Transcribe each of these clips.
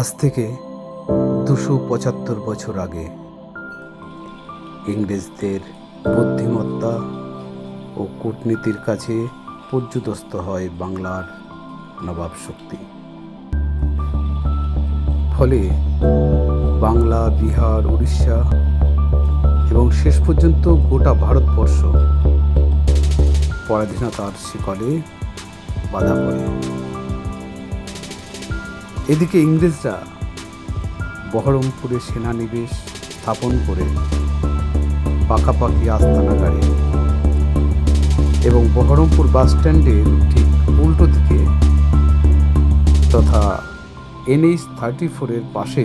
আজ থেকে দুশো পঁচাত্তর বছর আগে ইংরেজদের বুদ্ধিমত্তা ও কূটনীতির কাছে পর্যুদস্ত হয় বাংলার নবাব শক্তি। ফলে বাংলা, বিহার, উড়িষ্যা এবং শেষ পর্যন্ত গোটা ভারতবর্ষ পরাধীনতার শিকলে বাধা পড়ে। এদিকে ইংরেজরা বহরমপুরে সেনানিবেশ স্থাপন করে পাকাপাকি আস্তানা গাড়ে এবং বহরমপুর বাস স্ট্যান্ডের ঠিক উল্টো দিকে তথা এনএইচ থার্টি ফোরের পাশে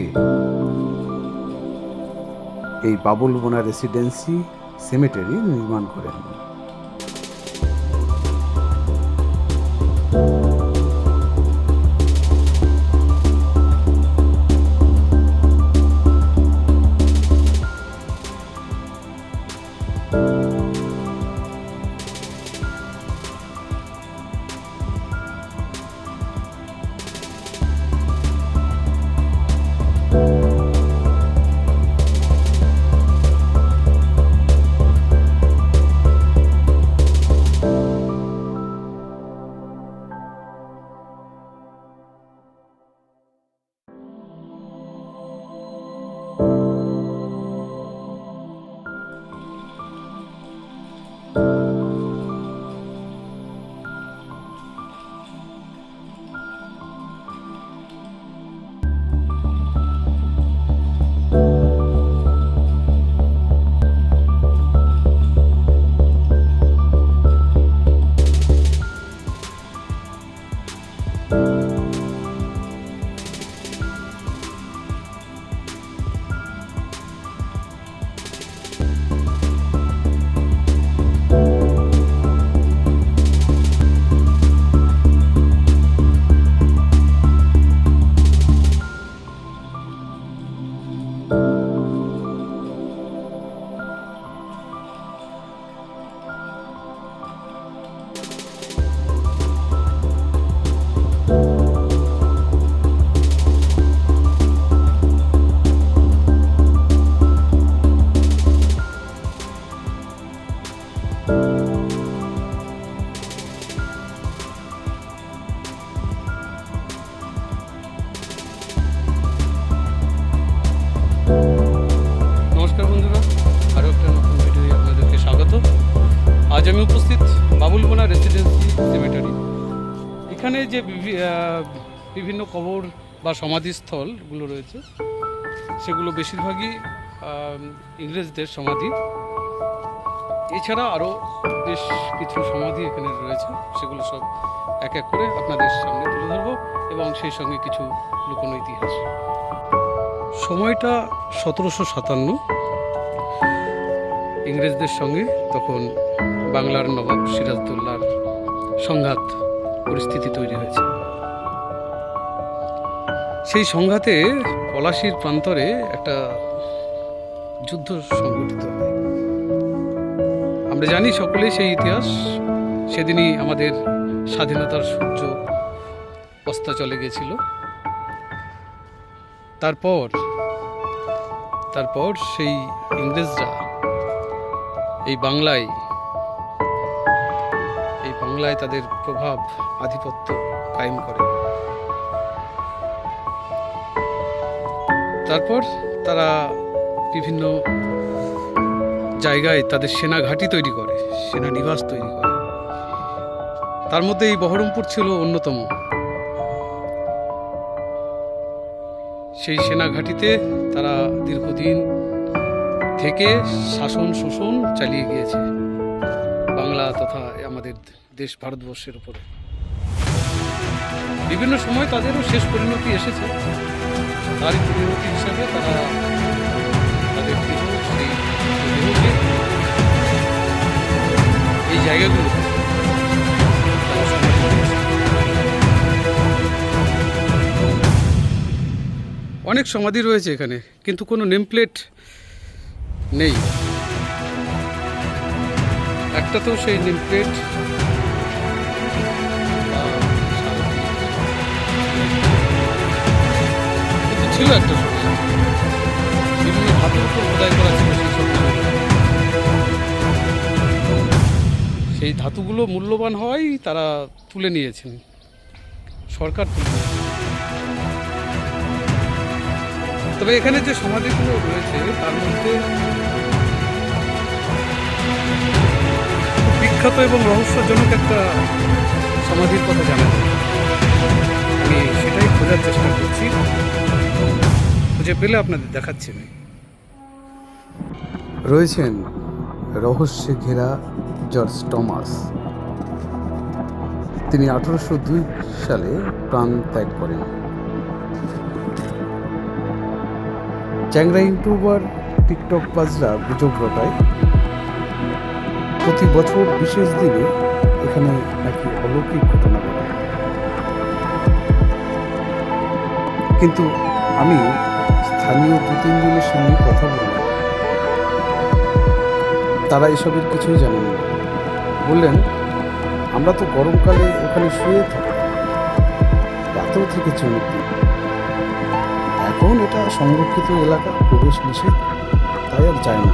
এই বাবুল বোনা রেসিডেন্সি সেমেটারি নির্মাণ করেন। এখানে যে বিভি- বিভিন্ন কবর বা সমাধিস্থলগুলো রয়েছে, সেগুলো বেশিরভাগই ইংরেজদের সমাধি। এছাড়া আরও বেশ কিছু সমাধি এখানে রয়েছে, সেগুলো সব এক এক করে আপনাদের সামনে তুলে ধরবো এবং সেই সঙ্গে কিছু লুকোনো ইতিহাস। সময়টা সতেরোশো সাতান্ন। ইংরেজদের সঙ্গে তখন বাংলার নবাব সিরাজদৌল্লার সংঘাত পরিস্থিতি তৈরি হয়েছে। সেই সংঘাতে পলাশির প্রান্তরে একটা যুদ্ধ সংঘটিত হয়। আমরা জানি সকলেই সেই ইতিহাস। সেদিনই আমাদের স্বাধীনতার সূর্য অস্ত চলে গেছিল। তারপর তারপর সেই ইংরেজরা এই বাংলায় বাংলায় তাদের প্রভাব আধিপত্য কায়েম করে। তারপর তারা বিভিন্ন জায়গায় তাদের সেনা ঘাঁটি তৈরি করে, সেনা নিবাস তৈরি করে। তার মধ্যে এই বহরমপুর ছিল অন্যতম। সেই সেনা ঘাঁটিতে তারা দীর্ঘদিন থেকে শাসন শোষণ চালিয়ে গিয়েছে। বাংলা তথা আমাদের দেশ ভারতবর্ষের উপরে। বিভিন্ন সময় তাদেরও শেষ পরিণতি এসেছে। তারই পরিণতি হিসাবে তারা এই জায়গাগুলো। অনেক সমাধি রয়েছে এখানে, কিন্তু কোনো নেম প্লেট নেই তো সেই নেম ছিল একটা বিভিন্ন ধাতুর উপর খোদাই করা ছিল সেই সেই ধাতুগুলো মূল্যবান হওয়াই তারা তুলে নিয়েছেন। সরকার তুলে তবে এখানে যে সমাধিগুলো রয়েছে, তার মধ্যে বিখ্যাত এবং রহস্যজনক একটা সমাধির কথা জানা আমি সেটাই খোঁজার চেষ্টা করছি। খুঁজে পেলে আপনাদের দেখাচ্ছি আমি। রয়েছেন রহস্যে ঘেরা জর্জ টমাস। তিনি আঠারোশো দুই সালে প্রাণ ত্যাগ করেন। চ্যাংরা ইউটিউবার, টিকটক বাজরা গুজব রটায়। প্রতি বছর বিশেষ দিনে এখানে নাকি অলৌকিক ঘটনা ঘটে। কিন্তু আমি স্থানীয় দু তিনজনের সঙ্গে কথা বললাম তারা এসবের কিছুই জানেন না। বললেন, আমরা তো গরমকালে ওখানে শুয়ে থাকি। রাতেও থেকে দিই এখন এটা সংরক্ষিত এলাকা, প্রবেশ নিষেধ, তাই আর যায় না।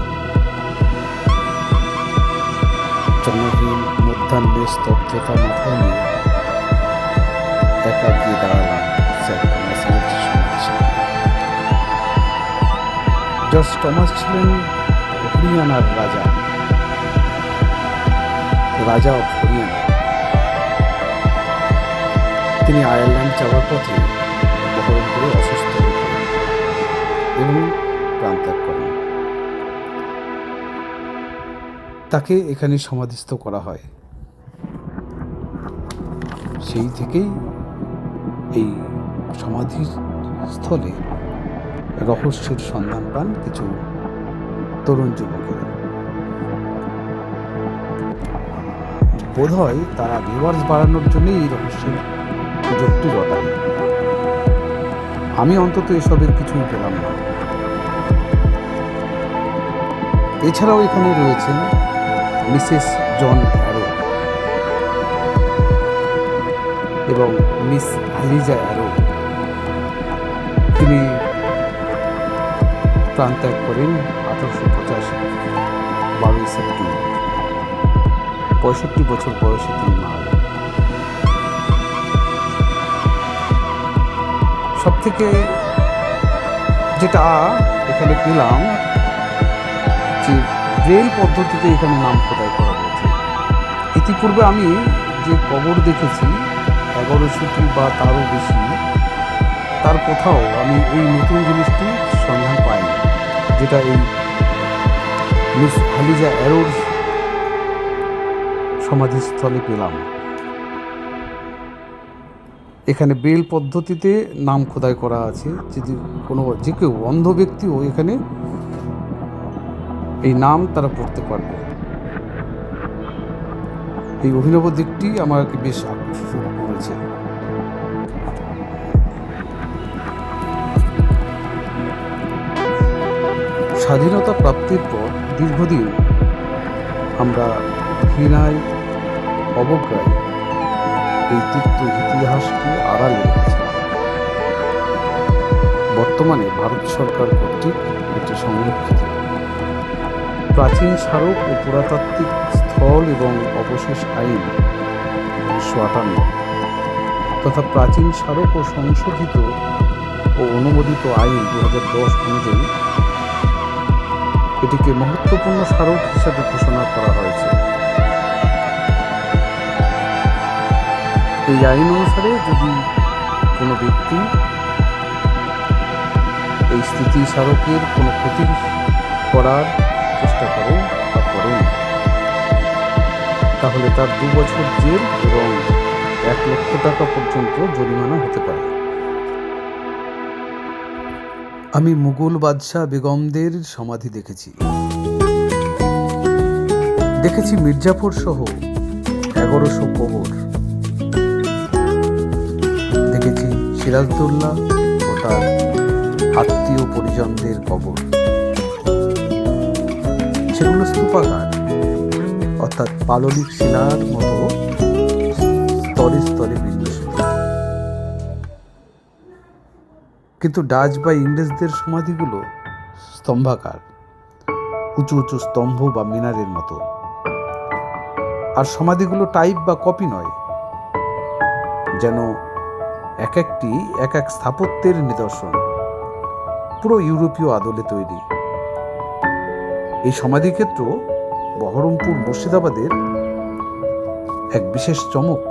জনহীন মধ্যাহ্নে স্তব্ধতা মাথায় নিয়ে একা গিয়ে দাঁড়ালাম জর্জ টমাস ছিলেন হরিয়ানার রাজা। রাজা অফ হরিয়ানা। তিনি আয়ারল্যান্ড যাওয়ার পথে বহরমপুরে অসুস্থ হয়ে পড়েন এবং প্রাণত্যাগ করেন। তাকে এখানে সমাধিস্থ করা হয়। সেই থেকেই এই সমাধির স্থলে রহস্যের সন্ধান পান কিছু তরুণ যুবকেরা। বোধ হয় তারা ভিউয়ার্স বাড়ানোর জন্যই এই রহস্যের সুযোগটি রটায় আমি অন্তত এসবের কিছুই পেলাম না। এছাড়াও এখানে রয়েছেন মিসেস জন অ্যারো এবং মিস আলিজা অ্যারো। তিনি প্রাণত্যাগ করেন আঠারোশো পঁচাশি। বারোই সেপ্টেম্বর। পঁয়ষট্টি বছর বয়সে তিনি মারা যান। সব থেকে যেটা এখানে পেলাম যে ব্রেল পদ্ধতিতে এখানে নাম খোদাই করা হয়েছে। ইতিপূর্বে আমি যে কবর দেখেছি এগারোশোটি বা তারও বেশি, তার কোথাও আমি এই নতুন জিনিসটি যেটা এই মিস হালিজা অ্যারোর সমাধিস্থলে পেলাম। এখানে বেল পদ্ধতিতে নাম খোদাই করা আছে। যদি কোনো, যে কেউ অন্ধ ব্যক্তিও এখানে এই নাম তারা পড়তে পারবে। এই অভিনব দিকটি আমাকে বেশ আকর্ষণ করেছে। স্বাধীনতা প্রাপ্তির পর দীর্ঘদিন আমরা ঘৃণায়, অবজ্ঞায় এই তিক্ত ইতিহাসকে আড়ালে রেখেছিলাম বর্তমানে ভারত সরকার কর্তৃক এটি সংরক্ষিত। প্রাচীন স্মারক ও পুরাতাত্ত্বিক স্থল এবং অবশেষ আইন উনিশশো আটান্ন তথা প্রাচীন স্মারক ও সংশোধিত ও অনুমোদিত আইন দু হাজার দশ অনুযায়ী এটিকে মহত্বপূর্ণ স্মারক হিসাবে ঘোষণা করা হয়েছে। এই আইন অনুসারে যদি কোনো ব্যক্তি এই স্থিতি স্মারকের কোনো ক্ষতি করার চেষ্টা করেন বা করেন তাহলে তার দু বছর জেল এবং এক লক্ষ টাকা পর্যন্ত জরিমানা হতে পারে। আমি মুঘল বাদশাহ বেগমদের সমাধি দেখেছি। দেখেছি মির্জাফর সহ এগারোশো কবর। দেখেছি সিরাজদৌল্লা ও তার আত্মীয় পরিজনদের কবর। সেগুলো স্তূপাকার অর্থাৎ পাললিক শিলার মতো স্তরে স্তরে কিন্তু ডাচ বা ইংরেজদের সমাধিগুলো স্তম্ভাকার, উঁচু উঁচু স্তম্ভ বা মিনারের মতো। আর সমাধিগুলো টাইপ বা কপি নয়, যেন এক একটি, এক এক স্থাপত্যের নিদর্শন, পুরো ইউরোপীয় আদলে তৈরি। এই সমাধিক্ষেত্র বহরমপুর মুর্শিদাবাদের এক বিশেষ চমক।